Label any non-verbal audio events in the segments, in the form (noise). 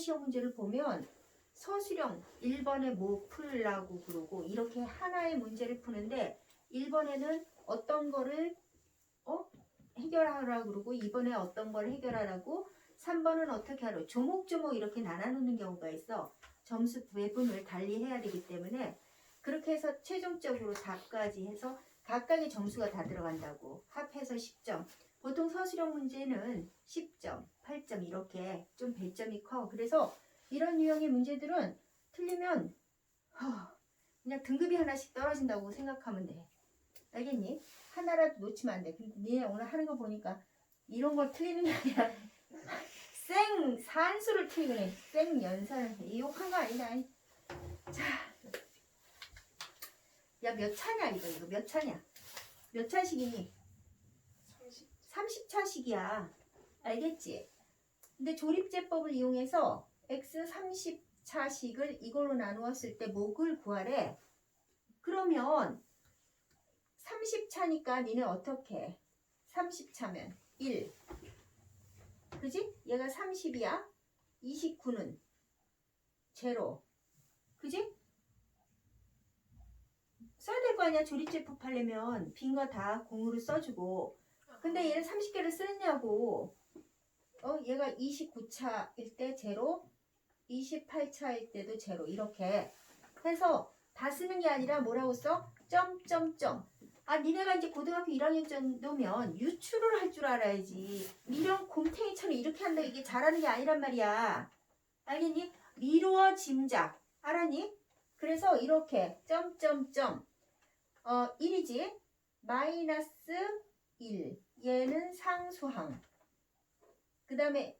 시험 문제를 보면 서술형 1번에 뭐 풀라고 그러고 이렇게 하나의 문제를 푸는데 1번에는 어떤 거를 어? 해결하라고 그러고 2번에 어떤 걸 해결하라고 3번은 어떻게 하라고 조목조목 이렇게 나눠놓는 경우가 있어. 점수 배분을 달리 해야 되기 때문에 그렇게 해서 최종적으로 답까지 해서 각각의 점수가 다 들어간다고 합해서 10점. 보통 서술형 문제는 10점, 8점 이렇게 좀 배점이 커. 그래서 이런 유형의 문제들은 틀리면 하, 그냥 등급이 하나씩 떨어진다고 생각하면 돼. 알겠니? 하나라도 놓치면 안 돼. 근데 니네 오늘 하는 거 보니까 이런 걸 틀리는 게 아니라 (laughs) 생 산수를 틀리네. 생 연산을 이욕한 거 아니다. 자, 야 몇 차냐 이거 이거 몇 차냐? 몇 차식이니? 30. 30차식이야. 알겠지? 근데 조립제법을 이용해서 x 30차식을 이걸로 나누었을 때 목을 구하래. 그러면 30차니까 니네 어떻게 해? 30차면 1. 그지? 얘가 30이야. 29는 제로. 그지? 써야 될 거 아니야. 조립제법 하려면 빈 거 다 공으로 써주고 근데 얘를 30개를 쓰느냐고. 어, 얘가 29차일 때 제로, 28차일 때도 제로. 이렇게 해서 다 쓰는 게 아니라 뭐라고 써? 점점점. 아, 니네가 이제 고등학교 1학년 정도면 유추를 할줄 알아야지. 미련 곰탱이처럼 이렇게 한다 이게 잘하는 게 아니란 말이야. 알겠니? 미루어 짐작. 알았니? 그래서 이렇게 점점점. 어, 1이지. 마이너스 1. 얘는 상수항. 그 다음에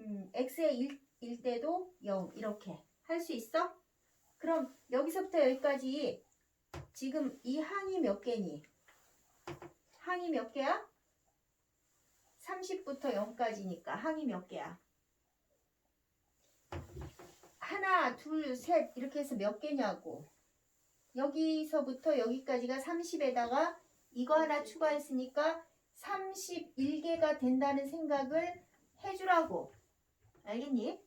음, x의 1, 일 때도 0 이렇게 할 수 있어? 그럼 여기서부터 여기까지 지금 이 항이 몇 개니? 항이 몇 개야? 30부터 0까지니까 항이 몇 개야? 하나, 둘, 셋 이렇게 해서 몇 개냐고. 여기서부터 여기까지가 30에다가 이거 하나 추가했으니까 31개가 된다는 생각을 해주라고. 알겠니?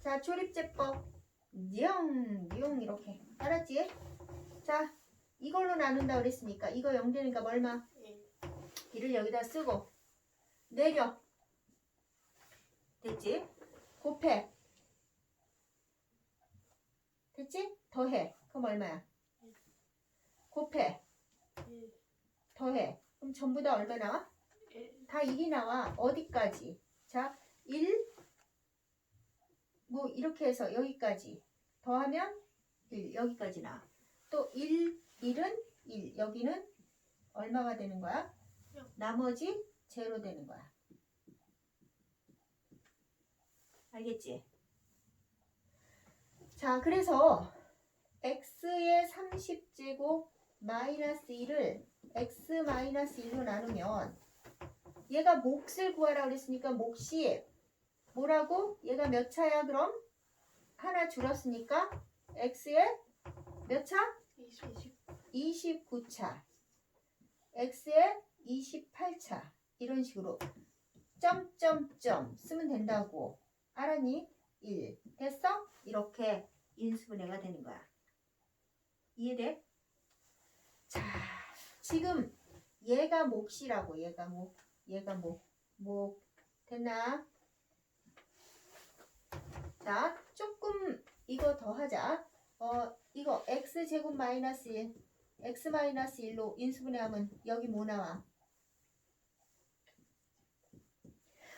자, 조립제법. 영, 용 이렇게. 알았지? 자, 이걸로 나눈다 그랬으니까 이거 0 되니까 얼마? 1. 1을 여기다 쓰고 내려. 됐지? 곱해. 됐지? 더해. 그럼 얼마야? 곱해. 1. 더해. 그럼 전부 다 얼마 나와? 1. 다 1이 나와. 어디까지? 자, 1, 뭐, 이렇게 해서 여기까지. 더하면 1, 여기까지 나와. 또 1, 1은 1. 여기는 얼마가 되는 거야? 영. 나머지 제로 되는 거야. 알겠지? 자, 그래서 x의 30제곱 마이너스 1을 x 마이너스 1로 나누면 얘가 몫을 구하라 그랬으니까 몫이 뭐라고? 얘가 몇 차야 그럼? 하나 줄었으니까 x의 몇 차? 20. 29차 x의 28차 이런 식으로 점점점 쓰면 된다고 알았니? 1 됐어? 이렇게 인수분해가 되는 거야 이해돼? 자 지금 얘가 몫이라고 얘가 몫 얘가 몫, 몫 됐나? 자 조금 이거 더 하자 어 이거 x 제곱 마이너스 1 x 마이너스 1로 인수분해하면 여기 뭐 나와?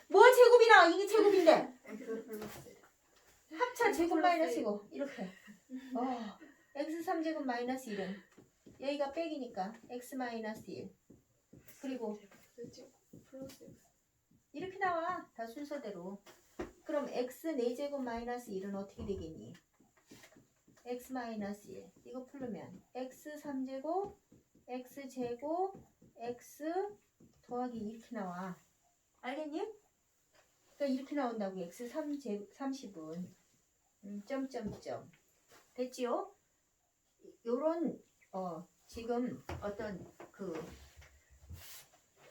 뭐 제곱이 나와? 이게 제곱인데 (laughs) 합차 제곱 마이너스고 이렇게 (laughs) 어, x 3제곱 마이너스 1은 여기가 빼기니까 x 마이너스 1 그리고 이렇게 나와. 다 순서대로. 그럼 x 4제곱 마이너스 1은 어떻게 되겠니? x 마이너스 1 이거 풀으면 x 3제곱 x 제곱 x 더하기 이렇게 나와. 알겠니? 그러니까 이렇게 나온다고 x 3 제 30은. 음, 점점점. 됐지요? 요런 어 지금 어떤 그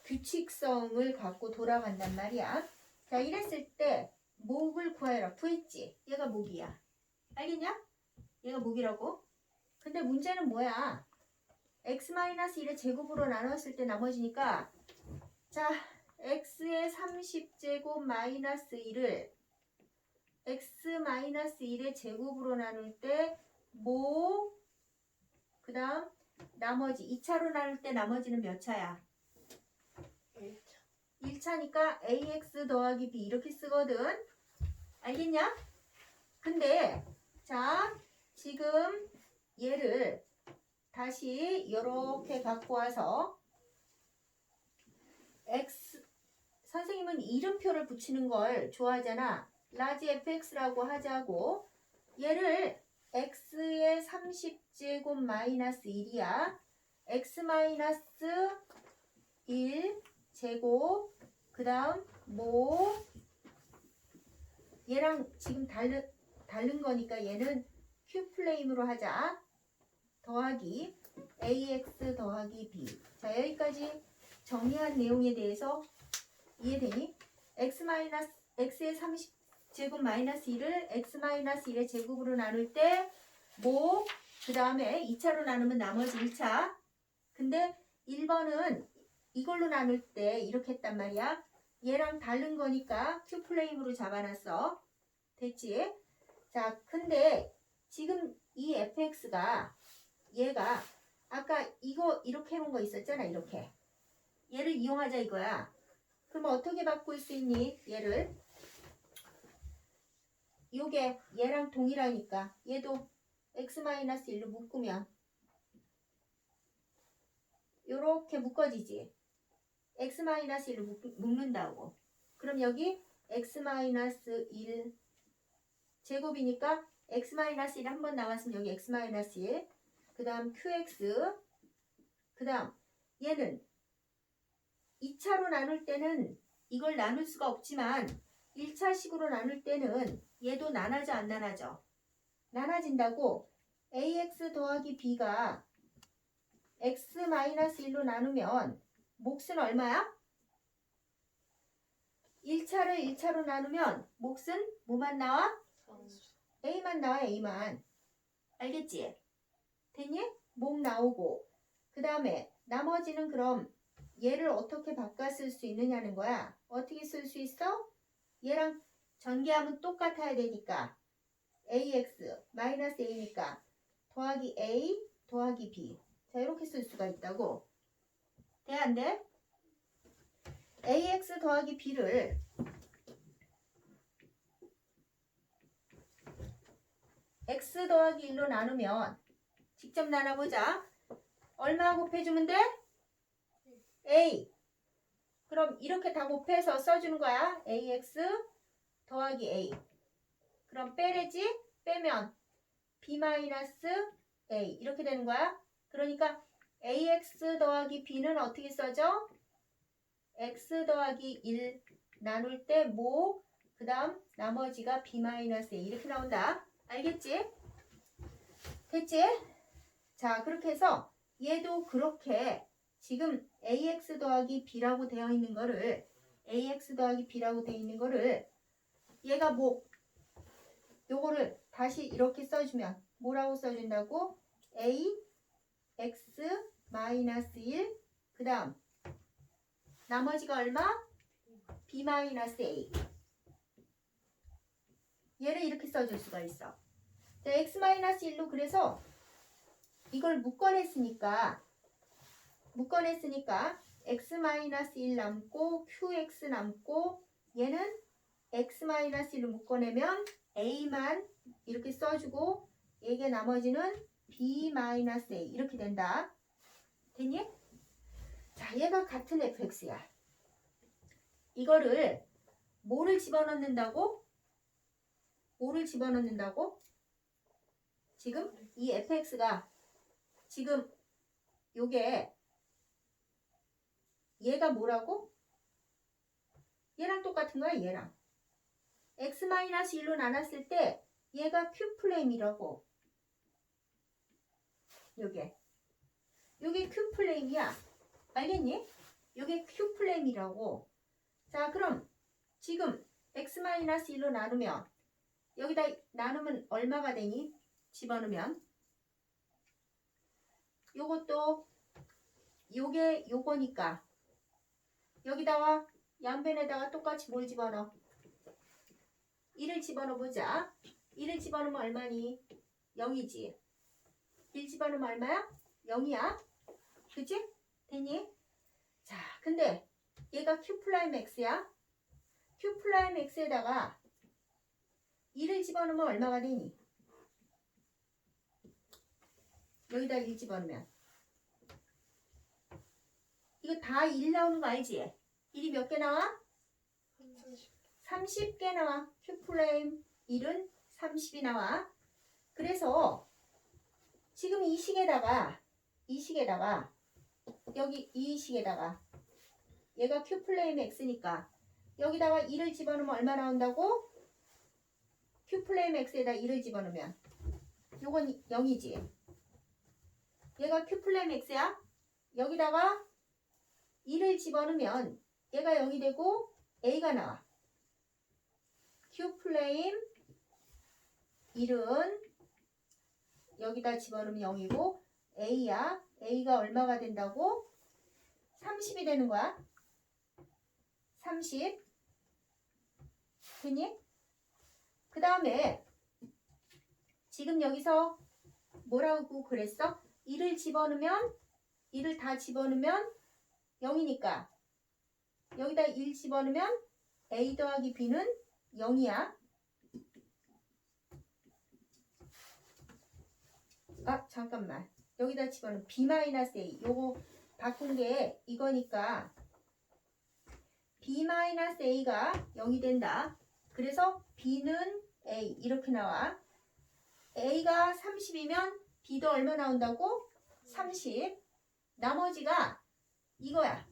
규칙성을 갖고 돌아간단 말이야. 자, 이랬을 때 목을 구하여라 구했지 얘가 목이야 알겠냐? 얘가 목이라고 근데 문제는 뭐야 x-1의 제곱으로 나눴을 때 나머지니까 자 x의 30제곱 마이너스 1을 x-1의 제곱으로 나눌 때목그 다음 나머지 2차로 나눌 때 나머지는 몇 차야? 1차. 1차니까 ax 더하기 b 이렇게 쓰거든. 알겠냐? 근데 자 지금 얘를 다시 이렇게 갖고 와서 x 선생님은 이름표를 붙이는 걸 좋아하잖아. 라지 fx라고 하자고 얘를 x의 30제곱 마이너스 1이야. x 마이너스 1 제곱 그 다음 뭐 얘랑 지금 다른 다른 거니까 얘는 q 플레임으로 하자. 더하기 ax 더하기 b 자 여기까지 정리한 내용에 대해서 이해되니? X 마이너스 x의 30 제곱 마이너스 1을 x 마이너스 1의 제곱으로 나눌 때뭐그 다음에 2차로 나누면 나머지 1차. 근데 1번은 이걸로 나눌 때 이렇게 했단 말이야. 얘랑 다른 거니까 q 플레임으로 잡아놨어. 됐지? 자, 근데 지금 이 fx가 얘가 아까 이거 이렇게 해놓은 거 있었잖아. 이렇게. 얘를 이용하자 이거야. 그럼 어떻게 바꿀 수 있니? 얘를. 요게 얘랑 동일하니까 얘도 x-1로 묶으면 요렇게 묶어지지. X-1로 묶는다고. 그럼 여기 x-1 제곱이니까 x-1이 한번 나왔으면 여기 x-1 그 다음 qx 그 다음 얘는 2차로 나눌 때는 이걸 나눌 수가 없지만 1차식으로 나눌 때는 얘도 나눠져 안 나눠져 나눠진다고 ax 더하기 b가 x-1로 나누면 몫은 얼마야? 1차를 1차로 나누면 몫은 뭐만 나와? A만 나와 A만 알겠지? 됐니? 목 나오고 그 다음에 나머지는 그럼 얘를 어떻게 바꿔 쓸 수 있느냐는 거야 어떻게 쓸 수 있어? 얘랑 전개하면 똑같아야 되니까 AX 마이너스 A니까 더하기 A 더하기 B 자 이렇게 쓸 수가 있다고 돼 안 돼? AX 더하기 B를 x 더하기 1로 나누면 직접 나눠보자. 얼마 곱해주면 돼? a. 그럼 이렇게 다 곱해서 써주는 거야. ax 더하기 a. 그럼 빼래지? 빼면 b 마이너스 a 이렇게 되는 거야. 그러니까 ax 더하기 b는 어떻게 써져? x 더하기 1 나눌 때 모, 그 다음 나머지가 b 마이너스 이렇게 나온다. 알겠지? 됐지? 자, 그렇게 해서 얘도 그렇게 지금 ax 더하기 b라고 되어 있는 거를 ax 더하기 b라고 되어 있는 거를 얘가 뭐 요거를 다시 이렇게 써주면 뭐라고 써준다고? a x 마이너스 1 그 다음 나머지가 얼마? b 마이너스 a 얘를 이렇게 써줄 수가 있어. 자, x-1로 그래서 이걸 묶어냈으니까 묶어냈으니까 x-1 남고 qx 남고 얘는 x-1로 묶어내면 a만 이렇게 써주고 얘게 나머지는 b-a 이렇게 된다. 됐니? 자, 얘가 같은 fx야. 이거를 뭐를 집어넣는다고? 뭐를 집어넣는다고? 지금 이 fx가 지금 요게 얘가 뭐라고? 얘랑 똑같은 거야 얘랑 x-1로 나눴을 때 얘가 q 플레임이라고 요게 요게 q 플레임이야 알겠니? 요게 q 플레임이라고 자 그럼 지금 x-1로 나누면 여기다 나누면 얼마가 되니? 집어넣으면 요것도 요게 요거니까 여기다가 양변에다가 똑같이 뭘 집어넣어? 1을 집어넣어 보자 1을 집어넣으면 얼마니? 0이지 1 집어넣으면 얼마야? 0이야 그치? 됐니? 자 근데 얘가 q 프라임 x야 q 프라임 x에다가 1을 집어넣으면 얼마가 되니? 여기다 1 집어넣으면 이거 다 1 나오는 거 알지? 1이 몇 개 나와? 30 개 나와. q 프레임 1은 30이 나와. 그래서 지금 이 식에다가 이 식에다가 여기 이 식에다가 얘가 q 플레임 x니까 여기다가 1을 집어넣으면 얼마 나온다고? q 플레임 x에다 1을 집어넣으면 요건 0이지. 얘가 q 플레임 x야. 여기다가 1을 집어넣으면 얘가 0이 되고 a가 나와. q 플레임 1은 여기다 집어넣으면 0이고 a야. A가 얼마가 된다고? 30이 되는 거야. 30. 됐니? 그 다음에 지금 여기서 뭐라고 그랬어? 1을 집어넣으면 1을 다 집어넣으면 0이니까 여기다 1 집어넣으면 a 더하기 b는 0이야. 아 잠깐만 여기다 집어넣으면 b 마이너스 a 요거 바꾼 게 이거니까 b 마이너스 a가 0이 된다. 그래서 b는 a 이렇게 나와. a가 30이면 b도 얼마 나온다고? 30. 나머지가 이거야.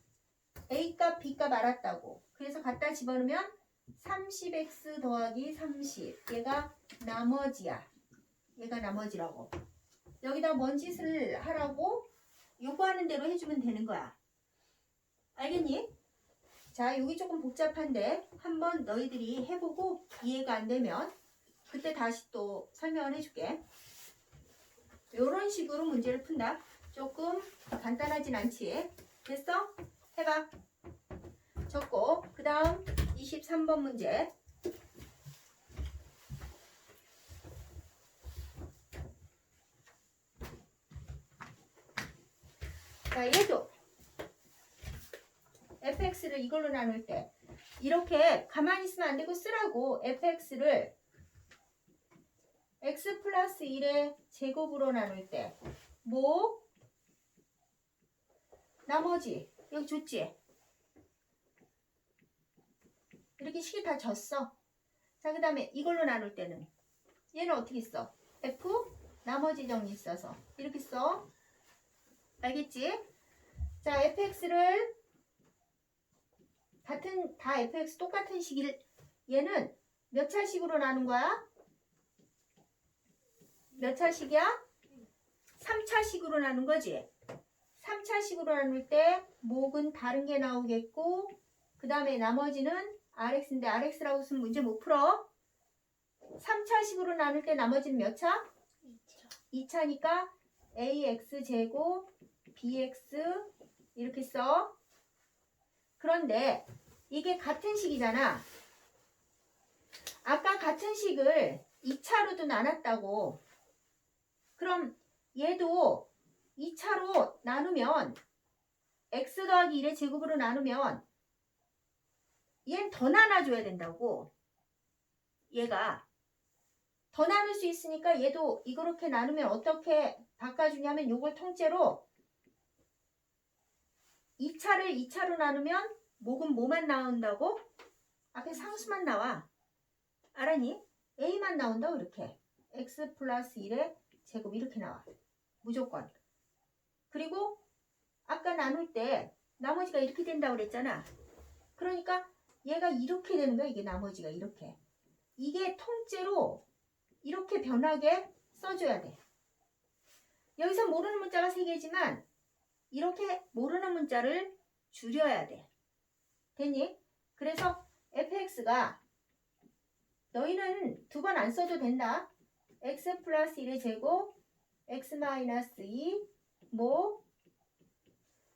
a 값, b 값 알았다고. 그래서 갖다 집어넣으면 30x 더하기 30. 얘가 나머지야. 얘가 나머지라고. 여기다 뭔 짓을 하라고? 요구하는 대로 해주면 되는 거야. 알겠니? 자, 여기 조금 복잡한데 한번 너희들이 해보고 이해가 안 되면 그때 다시 또 설명을 해줄게. 이런 식으로 문제를 푼다. 조금 간단하진 않지. 됐어? 해봐. 적고 그 다음 23번 문제. 자, 얘도 fx를 이걸로 나눌 때 이렇게 가만히 있으면 안 되고 쓰라고 fx를 x 플러스 1의 제곱으로 나눌 때 뭐? 나머지 여기 줬지? 이렇게 식이 다 졌어. 자, 그 다음에 이걸로 나눌 때는 얘는 어떻게 써? f 나머지 정리 써서 이렇게 써. 알겠지? 자, fx를 같은 다 fx 똑같은 식일 얘는 몇 차식으로 나눈 거야? 몇 차식이야? 3차식으로 나눈 거지. 3차식으로 나눌 때 목은 다른 게 나오겠고 그 다음에 나머지는 rx인데 rx라고 쓰면 문제 못 풀어. 3차식으로 나눌 때 나머지는 몇 차? 2차니까 ax 제곱 bx 이렇게 써. 그런데 이게 같은 식이잖아. 아까 같은 식을 2차로도 나눴다고. 그럼 얘도 2차로 나누면 x 더하기 1의 제곱으로 나누면 얘는 더 나눠줘야 된다고. 얘가 더 나눌 수 있으니까 얘도 이렇게 나누면 어떻게 바꿔주냐면 요걸 통째로 2차를 2차로 나누면 목은 뭐만 나온다고? 앞에 상수만 나와. 알았니? a만 나온다고 이렇게. x 플러스 1의 제곱 이렇게 나와. 무조건. 그리고 아까 나눌 때 나머지가 이렇게 된다고 그랬잖아. 그러니까 얘가 이렇게 되는 거야. 이게 나머지가 이렇게. 이게 통째로 이렇게 변하게 써줘야 돼. 여기서 모르는 문자가 세 개지만 이렇게 모르는 문자를 줄여야 돼. 됐니? 그래서 fx가 너희는 두 번 안 써도 된다. x 플러스 1의 제곱, x 마이너스 2, 뭐,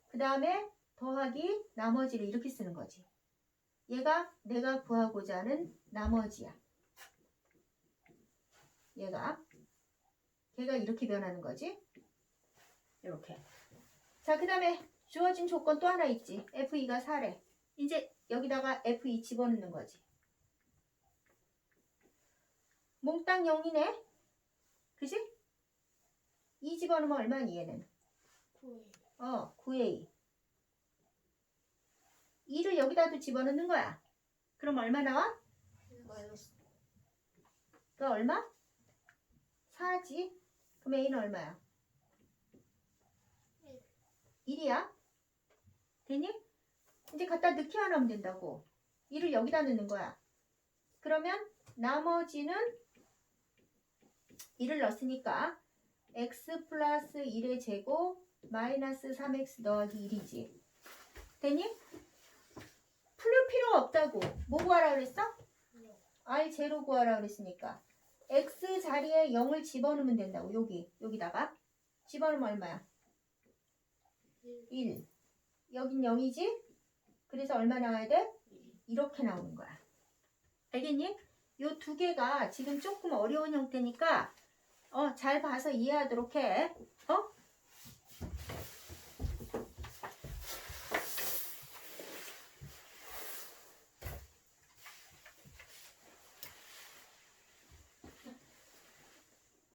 그 다음에 더하기 나머지를 이렇게 쓰는 거지. 얘가 내가 구하고자 하는 나머지야. 얘가. 걔가 이렇게 변하는 거지. 이렇게. 자, 그 다음에 주어진 조건 또 하나 있지. F2가 4래. 이제 여기다가 F2 집어넣는 거지. 몽땅 0이네? 그지? 2 집어넣으면 얼마니 얘는? 9A. 어, 9A. 2를 여기다도 집어넣는 거야. 그럼 얼마 나와? 마이너스 그 얼마? 4지. 그럼 A는 얼마야? 1이야. 되니? 이제 갖다 넣기만 하면 된다고. 1을 여기다 넣는 거야. 그러면 나머지는 1을 넣었으니까 x 플러스 1의 제곱 마이너스 3x 더하기 1이지. 되니? 풀릴 필요 없다고. 뭐 구하라 그랬어? r 제로 구하라 그랬으니까 x 자리에 0을 집어넣으면 된다고. 여기 여기다가 집어넣으면 얼마야? 1. 여긴 0이지? 그래서 얼마 나와야 돼? 이렇게 나오는 거야. 알겠니? 요 두 개가 지금 조금 어려운 형태니까 어, 잘 봐서 이해하도록 해. 어?